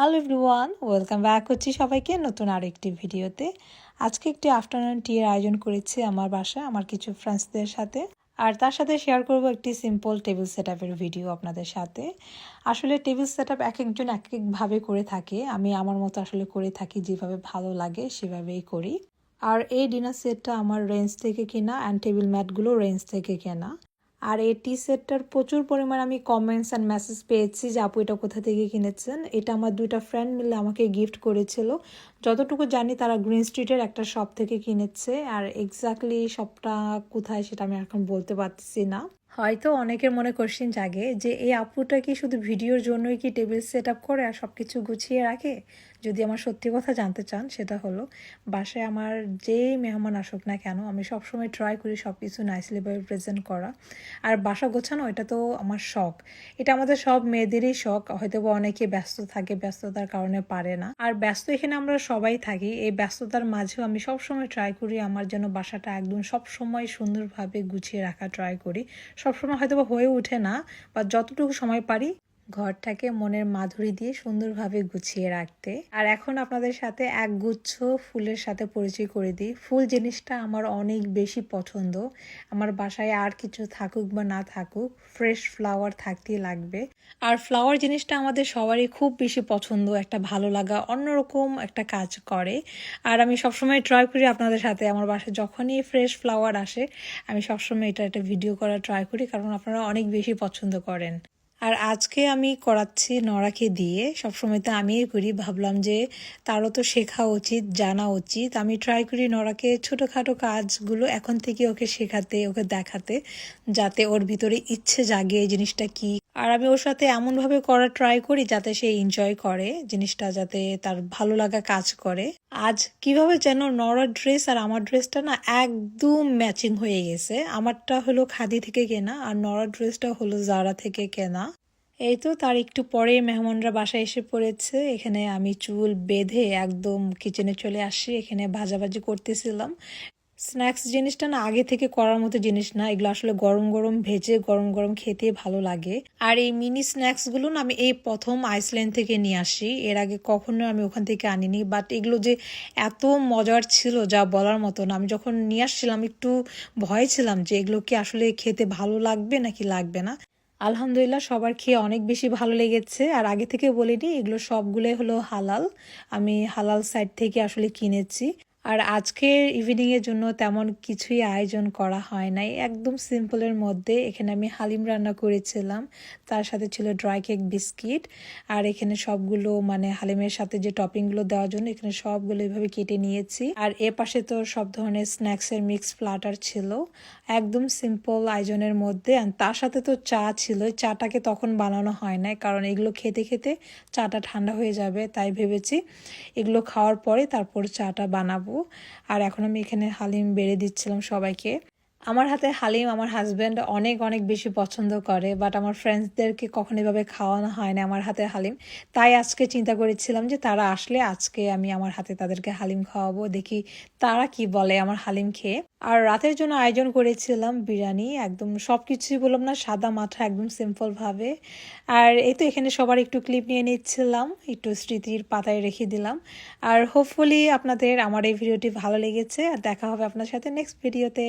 Hello everyone welcome back করছি সবাইকে নতুন আরেকটি ভিডিওতে। আজকে একটি আফটারনুন টি এর আয়োজন করেছি আমার বাসায়, আমার কিছু ফ্রেন্ডসদের সাথে। আর তার সাথে শেয়ার করব একটি সিম্পল টেবিল সেট ভিডিও আপনাদের সাথে। আসলে টেবিল সেট আপ এক একজন এক একভাবে করে থাকে, আমি আমার মতো আসলে করে থাকি যেভাবে ভালো লাগে সেভাবেই করি। আর এই ডিনার সেটটা আমার রেঞ্জ থেকে কেনা অ্যান্ড টেবিল ম্যাটগুলো রেঞ্জ থেকে কেনা। আর এই টি সেটটার প্রচুর পরিমাণ আমি কমেন্টস অ্যান্ড মেসেজ পেয়েছি যে, আপু, এটা কোথা থেকে কিনেছেন? এটা আমার দুইটা ফ্রেন্ড মিলে আমাকে গিফট করেছিল। যতটুকু জানি তারা গ্রিন স্ট্রিটের একটা শপ থেকে কিনেছে। আর এক্স্যাক্টলি শপটা কোথায় সেটা আমি এখন বলতে পারছি না। হয়তো অনেকের মনে কোশ্চিন জাগে যে, এই আপুটা কি শুধু ভিডিওর জন্যই কি টেবিল সেট আপ করে আর সব কিছু গুছিয়ে রাখে? যদি আমার সত্যি কথা জানতে চান, সেটা হলো, বাসায় আমার যেই মেহমান আসুক না কেন, আমি সবসময় ট্রাই করি সব কিছু নাইসলিভাবে প্রেজেন্ট করা। আর বাসা গোছানো, এটা তো আমার শখ। এটা আমাদের সব মেয়েদেরই শখ। হয়তো বা অনেকে ব্যস্ত থাকে, ব্যস্ততার কারণে পারে না। আর ব্যস্ত এখানে আমরা সবাই থাকি। এই ব্যস্ততার মাঝেও আমি সবসময় ট্রাই করি, আমার যেন বাসাটা একদম সবসময় সুন্দরভাবে গুছিয়ে রাখা ট্রাই করি। সবসময় হয়তো হয়ে ওঠে না বা যতটুকু সময় পারি ঘরটাকে মনের মাধুরী দিয়ে সুন্দরভাবে গুছিয়ে রাখতে। আর এখন আপনাদের সাথে এক গুচ্ছ ফুলের সাথে পরিচয় করে দিই। ফুল জিনিসটা আমার অনেক বেশি পছন্দ। আমার বাসায় আর কিছু থাকুক বা না থাকুক ফ্রেশ ফ্লাওয়ার থাকতেই লাগবে। আর ফ্লাওয়ার জিনিসটা আমাদের সবারই খুব বেশি পছন্দ, একটা ভালো লাগা, অন্যরকম একটা কাজ করে। আর আমি সবসময় ট্রাই করি আপনাদের সাথে। আমার বাসায় যখনই ফ্রেশ ফ্লাওয়ার আসে, আমি সবসময় এটা একটা ভিডিও করা ট্রাই করি, কারণ আপনারা অনেক বেশি পছন্দ করেন। আর আজকে আমি করাচ্ছি নড়াকে দিয়ে। সবসময় তো আমিই করি। ভাবলাম যে তারও তো শেখা উচিত, জানা উচিত। আমি ট্রাই করি নড়াকে ছোটোখাটো কাজগুলো এখন থেকে ওকে শেখাতে, ওকে দেখাতে, যাতে ওর ভিতরে ইচ্ছে জাগে এই জিনিসটা কি। আর আমি ওর সাথে এমনভাবে করা ট্রাই করি যাতে সে এনজয় করে, জিনিসটা যাতে তার ভালো লাগা কাজ করে। আজ কীভাবে যেন নড়ার ড্রেস আর আমার ড্রেসটা না একদম ম্যাচিং হয়ে গেছে। আমারটা হলো খাদি থেকে কেনা আর নড়ার ড্রেসটা হলো জারা থেকে কেনা। এই তো তার একটু পরে মেহমানরা বাসায় এসে পড়েছে। এখানে আমি চুল বেঁধে একদম কিচেনে চলে আসি। এখানে ভাজাভাজি করতেছিলাম। স্ন্যাক্স জিনিসটা না আগে থেকে করার মতো জিনিস না। এগুলো আসলে গরম গরম ভেজে, গরম গরম খেতে ভালো লাগে। আর এই মিনি স্ন্যাক্সগুলো না আমি এই প্রথম আইসল্যান্ড থেকে নিয়ে আসি। এর আগে কখনো আমি ওখান থেকে আনিনি। বাট এগুলো যে এত মজার ছিল যা বলার মতো না। আমি যখন নিয়ে আসছিলাম, একটু ভয় ছিলাম যে এগুলো কি আসলে খেতে ভালো লাগবে নাকি লাগবে না। আলহামদুলিল্লাহ সবার খেয়ে অনেক বেশি ভালো লেগেছে। আর আগে থেকে বলিনি, এগুলো সবগুলোই হলো হালাল। আমি হালাল সাইড থেকে আসলে কিনেছি। আর আজকের ইভিনিংয়ের জন্য তেমন কিছুই আয়োজন করা হয় নাই। একদম সিম্পলের মধ্যে এখানে আমি হালিম রান্না করেছিলাম। তার সাথে ছিল ড্রাই কেক বিস্কিট আর এখানে সবগুলো মানে হালিমের সাথে যে টপিংগুলো দেওয়ার জন্য এখানে সবগুলো এভাবে কেটে নিয়েছি। আর এ পাশে তো সব ধরনের স্ন্যাক্সের মিক্স ফ্লাটার ছিল। একদম সিম্পল আয়োজনের মধ্যে আর তার সাথে তো চা ছিল। চাটাকে তখন বানানো হয় নাই কারণ এগুলো খেতে খেতে চাটা ঠান্ডা হয়ে যাবে, তাই ভেবেছি এগুলো খাওয়ার পরে তারপর চাটা বানাবো। আর এখন আমি এখানে হালিম বেড়ে দিচ্ছিলাম সবাইকে। আমার হাতে হালিম আমার হাজব্যান্ড অনেক অনেক বেশি পছন্দ করে বাট আমার ফ্রেন্ডসদেরকে কখনো এভাবে খাওয়ানো হয় না আমার হাতে হালিম। তাই আজকে চিন্তা করেছিলাম যে তারা আসলে আজকে আমি আমার হাতে তাদেরকে হালিম খাওয়াবো, দেখি তারা কি বলে আমার হালিম খেয়ে। আর রাতের জন্য আয়োজন করেছিলাম বিরিয়ানি, একদম সব কিছুই বললাম না, সাদা মাথা, একদম সিম্পলভাবে আর এই তো এখানে সবার একটু ক্লিপ নিয়ে নিচ্ছিলাম, একটু স্মৃতির পাতায় রেখে দিলাম। আর হোপফুলি আপনাদের আমার এই ভিডিওটি ভালো লেগেছে আর দেখা হবে আপনার সাথে নেক্সট ভিডিওতে